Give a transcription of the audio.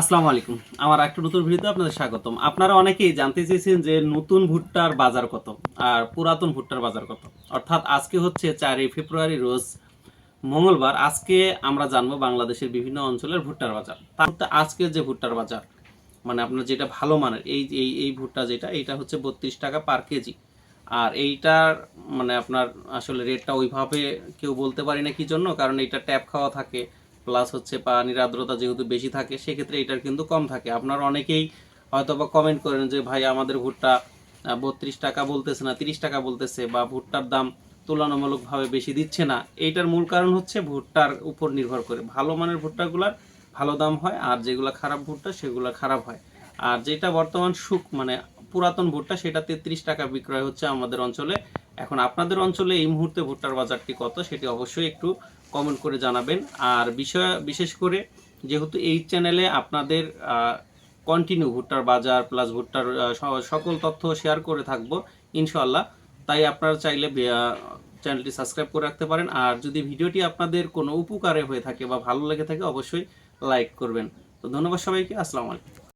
আসসালামু আলাইকুম। আমার একটা নতুন ভিডিওতে আপনাদের স্বাগতম। আপনারা অনেকেই জানতে চেয়েছেন যে নতুন ভুট্টার বাজার কত আর পুরাতন ভুট্টার বাজার কত। অর্থাৎ আজকে হচ্ছে চারই ফেব্রুয়ারি, রোজ মঙ্গলবার। আজকে আমরা জানব বাংলাদেশের বিভিন্ন অঞ্চলের ভুট্টার বাজার। তার আজকে যে ভুট্টার বাজার মানে আপনার যেটা ভালো মানের, এই এই এই ভুট্টা যেটা এটা হচ্ছে বত্রিশ টাকা পার কেজি। আর এইটার মানে আপনার আসলে রেটটা ওইভাবে কেউ বলতে পারি না কি জন্য, কারণ এটা ট্যাপ খাওয়া থাকে। প্লাস হচ্ছে পানির আর্দ্রতা যেহেতু বেশি থাকে, সেক্ষেত্রে এটার কিন্তু কম থাকে। আপনারা অনেকেই হয়তো বা কমেন্ট করেন যে, ভাই, আমাদের ভুট্টা বত্রিশ টাকা বলতেছে না, তিরিশ টাকা বলতেছে বা ভুট্টার দাম তুলনামূলকভাবে বেশি দিচ্ছে না। এইটার মূল কারণ হচ্ছে ভুট্টার উপর নির্ভর করে। ভালো মানের ভুট্টাগুলার ভালো দাম হয় আর যেগুলো খারাপ ভুট্টা, সেগুলো খারাপ হয়। আর যেটা বর্তমান সুখ মানে পুরাতন ভুট্টা, সেটা তেত্রিশ টাকা বিক্রয় হচ্ছে আমাদের অঞ্চলে। এখন আপনাদের অঞ্চলে এই মুহূর্তে ভুট্টার বাজারটি কত সেটি অবশ্যই একটু কমেন্ট করে জানাবেন। আর বিষয়, বিশেষ করে যেহেতু এই চ্যানেলে আপনাদের কন্টিনিউ ভুট্টার বাজার প্লাস ভুট্টার সকল তথ্য শেয়ার করে থাকব ইনশাল্লাহ তাই আপনারা চাইলে চ্যানেলটি সাবস্ক্রাইব করে রাখতে পারেন। আর যদি ভিডিওটি আপনাদের কোনো উপকারে হয়ে থাকে বা ভালো লেগে থাকে, অবশ্যই লাইক করবেন। তো ধন্যবাদ সবাইকে। আসসালামু আলাইকুম।